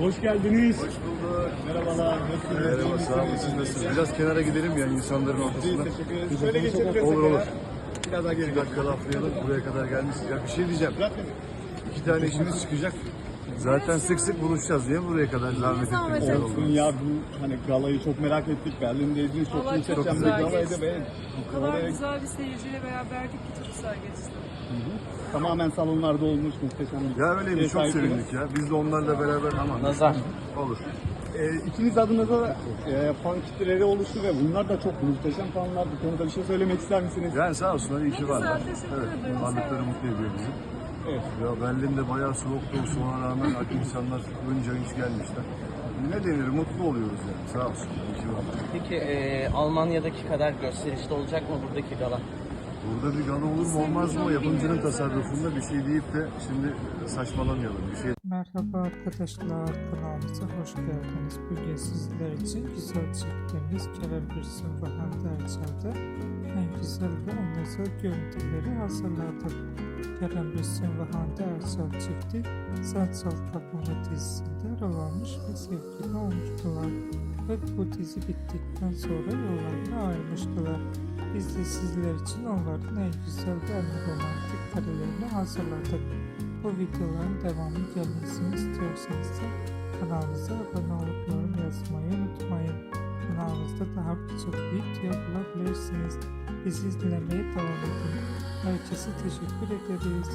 Hoş geldiniz. Hoş bulduk. Merhabalar. Nasılsınız? Merhaba, sağ olun. Siz nasılsınız? Biraz kenara gidelim yani insanların ortasına. Teşekkür ederiz. Şöyle geçebiliriz. Olur olur. Biraz daha geri Bir dakika laflayalım. Buraya kadar gelmişiz. Ya bir şey diyeceğim. İki tane işimiz çıkacak. Zaten sık sık buluşacağız. Niye buraya kadar zahmet zahmet ettiniz? Olsun ya bu hani galayı çok merak ettik. Berlin'deydiniz. Çok Vallahi muhteşem çok bir güzel galaydı. geçti. Ve O kadar güzel bir seyirciyle beraberdik ki çok güzel geçti. tamamen salonlarda olmuş muhteşem bir Ya öyleymiş. Çok sevindik ya. Biz de onlarla beraber aman. Nazar. Olur. Ee, ikiniz adınıza e, fan kitleleri oluştu ve bunlar da çok muhteşem fanlar. Bu konuda bir şey söylemek ister misiniz? Yani sağ olsunlar iyi ki Ne varlar. güzel, teşekkür Evet. ederim. Varlıkları mutlu ediyor bizi. Evet. Ya Berlin'de bayağı soğuktu. O soğuğa rağmen insanlar önce hiç gelmişler. Ne denir? Mutlu oluyoruz yani. Sağ varlar. Peki e, Almanya'daki kadar gösterişli olacak mı buradaki gala? Burada bir gala olur mu olmaz mı? Yapımcının tasarrufunda bir şey deyip de şimdi saçmalamayalım. Bir şey Merhaba arkadaşlar kanalımıza hoş geldiniz. Bugün sizler için güzel çektiğimiz Bürsin ve Hande Erçel'de en güzel ve en özel görüntüleri hazırladık. Bürsin ve Hande Erçel çifti Sen Sal Kapımı dizisinde rol almış ve sevgili olmuştular. Ve bu dizi bittikten sonra yollarına ayrılmıştılar. Biz de sizler için onların en güzel ve en romantik karelerini hazırladık. Bu videoların devamı gelmesini istiyorsanız da kanalımıza abone olup yorum yazmayı unutmayın. Kanalımızda daha birçok video bulabilirsiniz. Bizi izlemeye devam edin. Herkese teşekkür ederiz.